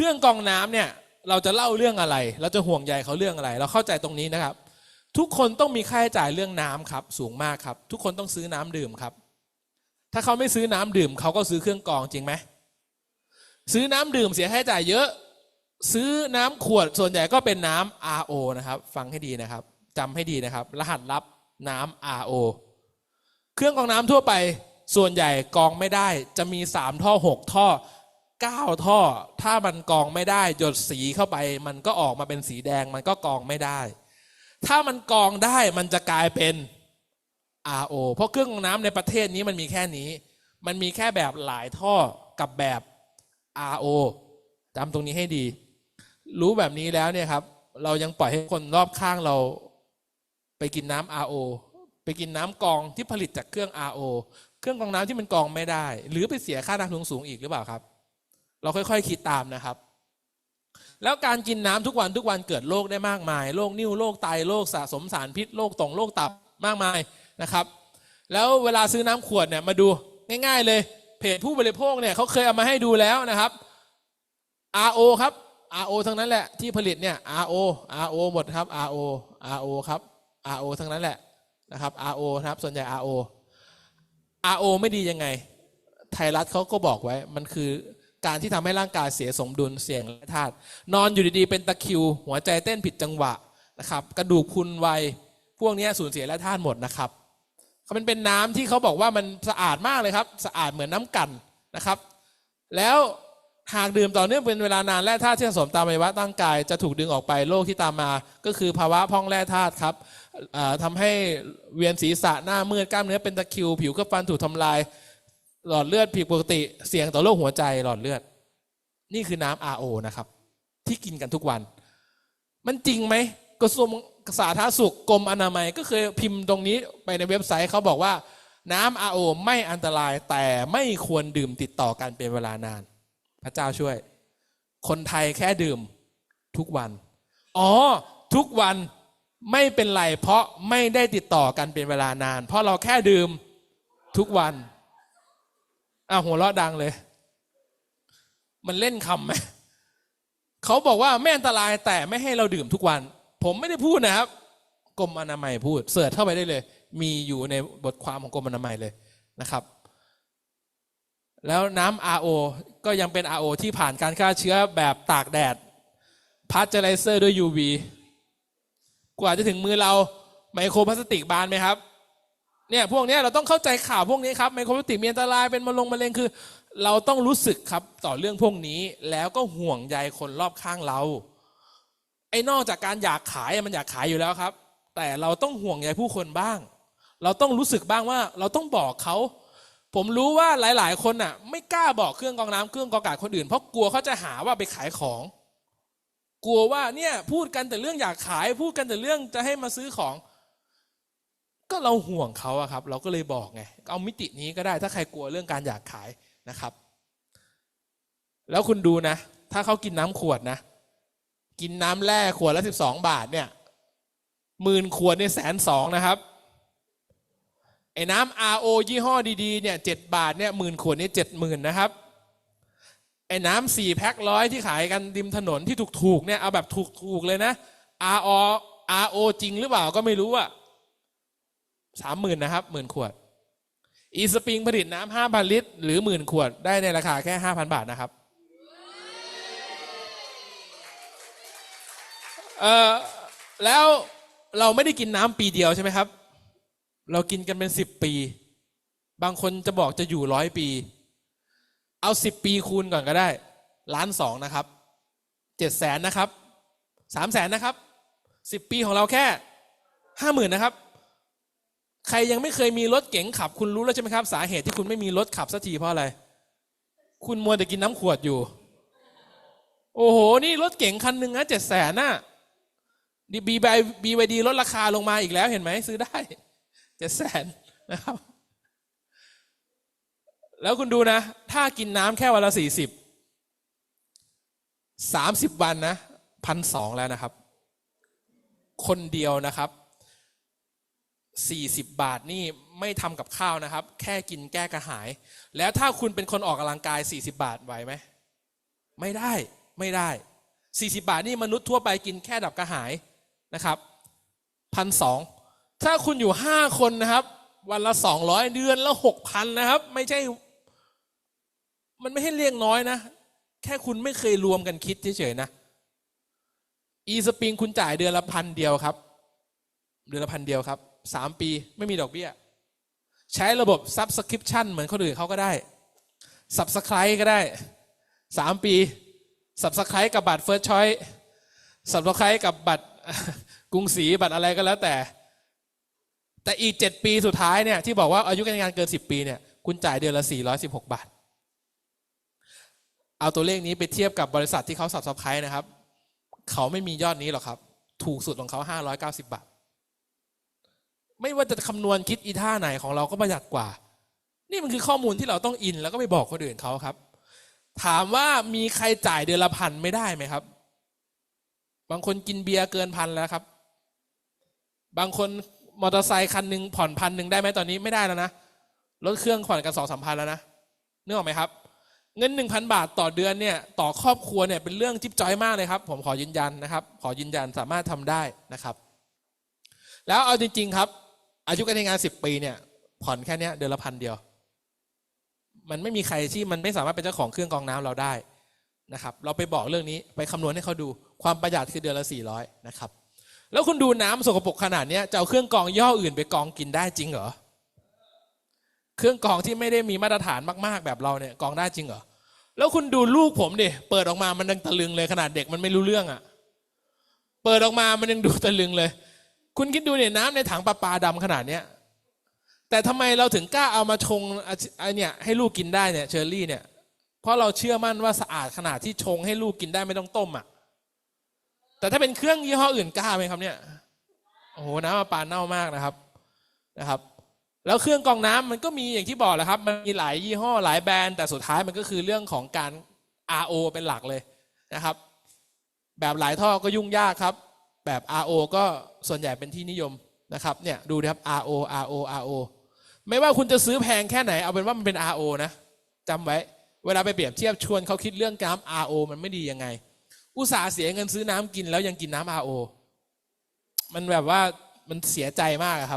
เครื่องกองน้ำเนี่ยเราจะเล่าเรื่องอะไร เราจะห่วงใยเขาเรื่องอะไร เราเข้าใจตรงนี้นะครับ ทุกคนต้องมีค่าใช้จ่ายเรื่องน้ำครับ สูงมากครับ ทุกคนต้องซื้อน้ำดื่มครับ ถ้าเขาไม่ซื้อน้ำดื่ม เขาก็ซื้อเครื่องกองจริงไหมซื้อน้ำดื่มเสียค่าใช้จ่ายเยอะ ซื้อน้ำขวดส่วนใหญ่ก็เป็นน้ำ RO นะครับ ฟังให้ดีนะครับจำให้ดีนะครับ รหัสลับน้ำ RO เครื่องกองน้ำทั่วไป ส่วนใหญ่กองไม่ได้ จะมีสามท่อหกท่อ เก้าท่อ ถ้ามันกองไม่ได้ หยดสีเข้าไป มันก็ออกมาเป็นสีแดง มันก็กองไม่ได้ ถ้ามันกองได้มันจะกลายเป็น RO เพราะเครื่องกรองน้ำในประเทศนี้มันมีแค่นี้ มันมีแค่แบบหลายท่อกับแบบ RO จำตรงนี้ให้ดี รู้แบบนี้แล้วเนี่ยครับ เรายังปล่อยให้คนรอบข้างเราไปกินน้ำ RO ไปกินน้ำกองที่ผลิตจากเครื่อง RO เครื่องกรองน้ำที่มันกองไม่ได้ หรือไปเสียค่าน้ำทุงสูงอีกหรือเปล่าครับ เราค่อยๆคคิดตามนะครับ แล้วการกินน้ำทุกวันทุกวันเกิดโรคได้มากมายโรคนิ่วโรคไตโรคสะสมสารพิษโรคตรงโรคตับมากมายนะครับ แล้วเวลาซื้อน้ำขวดเนี่ยมาดูง่ายๆ เลยเพจผู้บริโภคเนี่ยเขาเคยเอามาให้ดูแล้วนะครับ RO ครับ RO ทั้งนั้นแหละที่ผลิตเนี่ย RO RO หมดครับ RO RO ครับ RO ทั้งนั้นแหละนะครับ RO นะครับส่วนใหญ่ RO RO ไม่ดียังไง ไทยรัฐเขาก็บอกไว้มันคือ การที่ทำให้ร่างกายเสียสมดุลเสี่ยงและธาตุนอนอยู่ดีๆ เป็นตะคิว หัวใจเต้นผิดจังหวะนะครับ กระดูกพุนไวพวกนี้สูญเสียและธาตุหมดนะครับมันเป็นน้ำที่เขาบอกว่ามันสะอาดมากเลยครับ สะอาดเหมือนน้ำกันนะครับ แล้วหากดื่มต่อเนื่องเป็นเวลานานแร่ธาตุที่สะสมตามอวัยวะร่างกายจะถูกดึงออกไปโรคที่ตามมา ก็คือภาวะพ่องแร่ธาตุครับเอ่อทำให้เวียนศีรษะหน้ามืดกล้ามเนื้อเป็นตะคิว ผิวก็ฟันถูกทำลาย หลอดเลือดผิดปกติเสี่ยงต่อโรคหัวใจหลอดเลือด นี่คือน้ำ RO นะครับ ที่กินกันทุกวัน มันจริงไหมกระทรวงสาธารณสุขกรมอนามัย ก็เคยพิมพ์ตรงนี้ไปในเว็บไซต์เขาบอกว่า น้ำ RO ไม่อันตรายแต่ไม่ควรดื่มติดต่อกันเป็นเวลานาน พระเจ้าช่วย คนไทยแค่ดื่มทุกวัน อ๋อ ทุกวันไม่เป็นไรเพราะไม่ได้ติดต่อกันเป็นเวลานาน เพราะเราแค่ดื่มทุกวัน อะหัวเราะดังเลย มันเล่นคำไหมเขาบอกว่าไม่อันตรายแต่ไม่ให้เราดื่มทุกวัน ผมไม่ได้พูดนะครับกรมอนามัยพูดเสิร์ชเข้าไปได้เลย มีอยู่ในบทความของกรมอนามัยเลยนะครับ แล้วน้ำ RO ก็ยังเป็น RO ที่ผ่านการฆ่าเชื้อแบบตากแดดพาสเจอไรเซอร์ด้วย UV กว่าจะถึงมือเราไมโครพลาสติกบานไหมครับ เนี่ยพวกนี้เราต้องเข้าใจข่าวพวกนี้ครับไมโครพลาสติกมีอันตรายเป็นมะลงมะเร็งคือ เราต้องรู้สึกครับต่อเรื่องพวกนี้แล้วก็ห่วงใยคนรอบข้างเรา ไอ้นอกจากการอยากขายมันอยากขายอยู่แล้วครับ แต่เราต้องห่วงใยผู้คนบ้าง เราต้องรู้สึกบ้างว่าเราต้องบอกเขาผมรู้ว่าหลาย ๆ คนน่ะ ไม่กล้าบอกเครื่องกรองน้ำเครื่องกรองอากาศคนอื่นเพราะกลัวเขาจะหาว่าไปขายของ กลัวว่าเนี่ยพูดกันแต่เรื่องอยากขาย พูดกันแต่เรื่องจะให้มาซื้อของ ก็เราห่วงเขาอะครับ เราก็เลยบอกไงเอามิตินี้ก็ได้ถ้าใครกลัวเรื่องการอยากขายนะครับ แล้วคุณดูนะ ถ้าเขากินน้ำขวดนะ กินน้ำแร่ขวดละสิบสองบาทเนี่ยหมื่นขวดเนี่ยแสนสองนะครับไอ้น้ำ RO ยี่ห้อดีๆเนี่ยเจ็ดบาทเนี่ยหมื่นขวดเนี่ยเจ็ดหมื่นนะครับไอ้น้ำสี่แพ็คร้อยที่ขายกันริมถนนที่ถูกๆเนี่ยเอาแบบถูกๆเลยนะ RO RO จริงหรือเปล่าก็ไม่รู้อะ สามหมื่นนะครับหมื่นขวด อีสปริงผลิตน้ำห้าพันลิตร หรือหมื่นขวดได้ในราคาแค่ห้าพันบาทนะครับเออแล้วเราไม่ได้กินน้ำปีเดียวใช่ไหมครับ เรากินกันเป็นสิบปี บางคนจะบอกจะอยู่ร้อยปี เอาสิบปีคูณก่อนก็ได้ล้านสองนะครับเจ็ดแสนนะครับสามแสนนะครับสิบปีของเราแค่ห้าหมื่นนะครับ ใครยังไม่เคยมีรถเก๋งขับ คุณรู้แล้วใช่ไหมครับ สาเหตุที่คุณไม่มีรถขับสักทีเพราะอะไร คุณมัวแต่กินน้ำขวดอยู่ โอ้โห นี่รถเก๋งคันหนึ่งนะเจ็ดแสนน่ะดีบีบีวดีลดราคาลงมาอีกแล้วเห็นไหมซื้อได้เจ็ดแสนนะครับ แล้วคุณดูนะ ถ้ากินน้ำแค่วันละสี่สิบสามสิบวันนะพันสองแล้วนะครับ คนเดียวนะครับ สี่สิบบาทนี่ไม่ทำกับข้าวนะครับ แค่กินแก้กระหาย แล้วถ้าคุณเป็นคนออกกำลังกายสี่สิบาทไหวไหมไม่ได้ไม่ได้ 40 บาทนี่มนุษย์ทั่วไปกินแค่ดับกระหายนะครับพันสองถ้าคุณอยู่ห้าคนนะครับ วันละสองร้อยเดือนละหกพันนะครับ ไม่ใช่ มันไม่ให้เรียกน้อยนะ แค่คุณไม่เคยรวมกันคิดเฉยๆนะอีสปริงคุณจ่ายเดือนละพันเดียวครับ เดือนละพันเดียวครับ สามปี ไม่มีดอกเบี้ย ใช้ระบบ Subscription เหมือนคนอื่นเขาก็ได้ Subscribe ก็ได้สามปี Subscribe กับบัตร First Choice Subscribe กับบัตรกรุงศรีบัตรอะไรก็แล้วแต่ แต่อีกเจ็ดปีสุดท้ายเนี่ยที่บอกว่าอายุการงานเกินสิบปีเนี่ยคุณจ่ายเดือนละสี่ร้อยสิบหกบาท เอาตัวเลขนี้ไปเทียบกับบริษัทที่เขา Subscribe นะครับ เขาไม่มียอดนี้หรอกครับ ถูกสุดของเขาห้าร้อยเก้าสิบาท ไม่ว่าจะคำนวณคิดอีท่าไหนของเราก็ประหยัดกว่า นี่มันคือข้อมูลที่เราต้องอิน แล้วก็ไปบอกคนอื่นเขาครับ ถามว่ามีใครจ่ายเดือนละพันไม่ได้ไหมครับ บางคนกินเบียร์เกินพันแล้วครับ บางคนมอเตอร์ไซค์คันหนึ่งผ่อนพันหนึ่งได้ไหมตอนนี้ไม่ได้แล้วนะรถเครื่องผ่อนกันสองสามพันแล้วนะนึกออกไหมครับ เงินหนึ่งพันบาทต่อเดือนเนี่ยต่อครอบครัวเนี่ยเป็นเรื่องจิ๊บจ้อยมากเลยครับ ผมขอยืนยันนะครับ ขอยืนยันสามารถทำได้นะครับ แล้วเอาจริง ๆ ครับ อายุการใช้งานสิบปีเนี่ยผ่อนแค่เนี้ยเดือนละพันเดียว มันไม่มีใครที่มันไม่สามารถเป็นเจ้าของเครื่องกรองน้ำเราได้นะครับ เราไปบอกเรื่องนี้ไปคำนวณให้เขาดูความประหยัดคือเดือนละสี่ร้อยนะครับ แล้วคุณดูน้ำสกปรกขนาดเนี้ยจะเอาเครื่องกรองย่ออื่นไปกรองกินได้จริงเหรอเครื่องกรองที่ไม่ได้มีมาตรฐานมากๆ แบบเราเนี่ยกรองได้จริงเหรอแล้วคุณดูลูกผมดิเปิดออกมามันยังตะลึงเลยขนาดเด็กมันไม่รู้เรื่องอะ่ะ เปิดออกมามันยังดูตะลึงเลย คุณคิดดูเนี่ยน้ำในถังประปาดำขนาดเนี้ยแต่ทำไมเราถึงกล้าเอามาชงไอเนี่ยให้ลูกกินได้เนี่ยเชอร์รี่เนี่ย เพราะเราเชื่อมั่นว่าสะอาดขนาดที่ชงให้ลูกกินได้ไม่ต้องต้มอะ แต่ถ้าเป็นเครื่องยี่ห้ออื่นกล้าไหมครับเนี่ยโอ้โหน้ำประปาเน่ามากนะครับนะครับ แล้วเครื่องกรองน้ำมันก็มีอย่างที่บอกแหละครับ มันมีหลายยี่ห้อหลายแบรนด์แต่สุดท้ายมันก็คือเรื่องของการ RO เป็นหลักเลยนะครับ แบบหลายท่อก็ยุ่งยากครับ แบบ RO ก็ส่วนใหญ่เป็นที่นิยมนะครับเนี่ยดูนะครับ RO RO RO ไม่ว่าคุณจะซื้อแพงแค่ไหนเอาเป็นว่ามันเป็น RO นะจำไว้เวลาไปเปรียบเทียบชวนเขาคิดเรื่องน้ำ RO มันไม่ดียังไง อุตส่าห์เสียเงินซื้อน้ำกินแล้วยังกินน้ำ RO มันแบบว่ามันเสียใจมากครับ